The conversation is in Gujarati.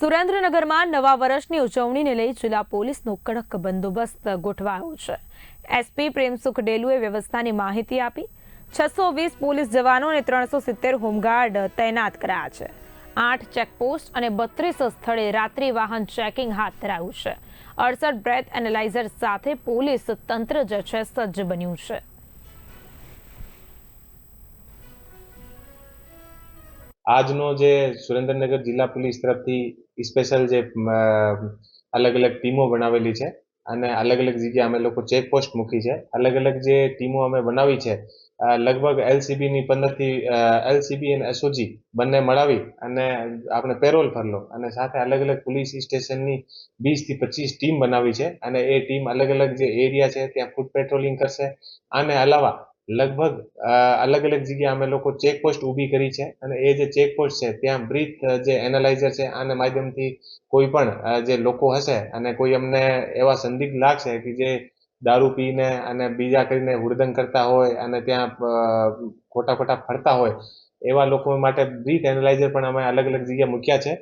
સુરેન્દ્રનગરમાં નવા વર્ષની ઉજવણીને લઈ જિલ્લા પોલીસનો કડક બંદોબસ્ત ગોઠવાયો છે. એસપી પ્રેમસુખ ડેલુએ વ્યવસ્થાની માહિતી આપી. છસો વીસ પોલીસ જવાનો અને ત્રણસો સિત્તેર હોમગાર્ડ તૈનાત કરાયા છે. આઠ ચેકપોસ્ટ અને બત્રીસ સ્થળે રાત્રિ વાહન ચેકિંગ હાથ ધરાયું છે. અડસઠ બ્રેથ એનાલાઇઝર સાથે પોલીસ તંત્ર જે છે સજ્જ બન્યું છે. આજનો જે સુરેન્દ્રનગર જિલ્લા પોલીસ તરફથી સ્પેશિયલ જે અલગ અલગ ટીમો બનાવેલી છે અને અલગ અલગ જગ્યાએ અમે લોકો ચેકપોસ્ટ મૂકી છે. અલગ અલગ જે ટીમો અમે બનાવી છે લગભગ એલસીબીની પંદરથી એલસીબી અને એસઓજી બંને મળાવી અને આપણે પેરોલ ભરલો અને સાથે અલગ અલગ પોલીસ સ્ટેશનની વીસથી પચીસ ટીમ બનાવી છે અને એ ટીમ અલગ અલગ જે એરિયા છે ત્યાં ફૂટ પેટ્રોલિંગ કરશે. આને અલાવા લગભગ અલગ અલગ જગ્યાએ અમે લોકો ચેકપોસ્ટ ઊભી કરી છે અને એ જે ચેકપોસ્ટ છે ત્યાં બ્રીથ જે એનાલાઇઝર છે આના માધ્યમથી કોઈ પણ જે લોકો હશે અને કોઈ અમને એવા સંદિગ્ધ લાગશે કે જે દારૂ પીને અને બીજા કરીને હુડદંગ કરતા હોય અને ત્યાં ખોટા ખોટા ફરતા હોય, એવા લોકો માટે બ્રીથ એનાલાઇઝર પણ અમે અલગ અલગ જગ્યાએ મૂક્યા છે.